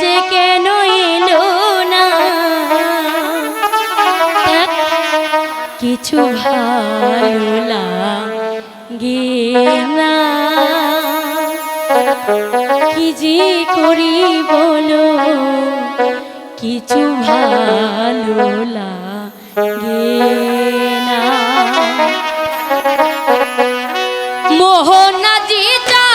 যে কেন এলো না? কিছু ভালো লাগে না। কি যে করি বলো? কিছু ভালো লাগে মোহনা জিতা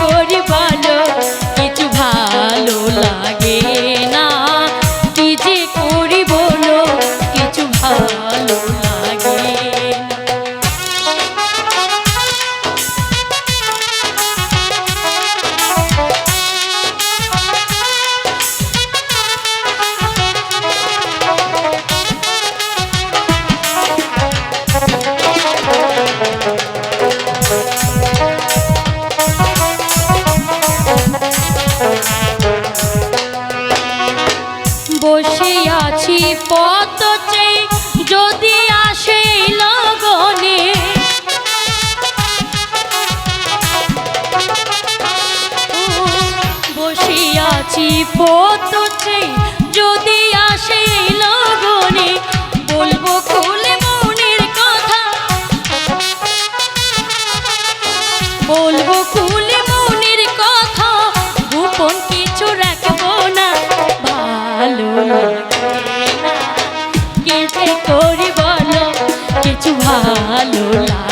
করি বিপদ চেয়ে যদি আসে লগনে। বসিয়াছি পত চেয়ে যদি আসে লগনে, বলব খুলে মনের কথা। বলব খুলে মনের কথা, গোপন কিছু রাখব না। ভালো lula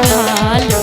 ভালো।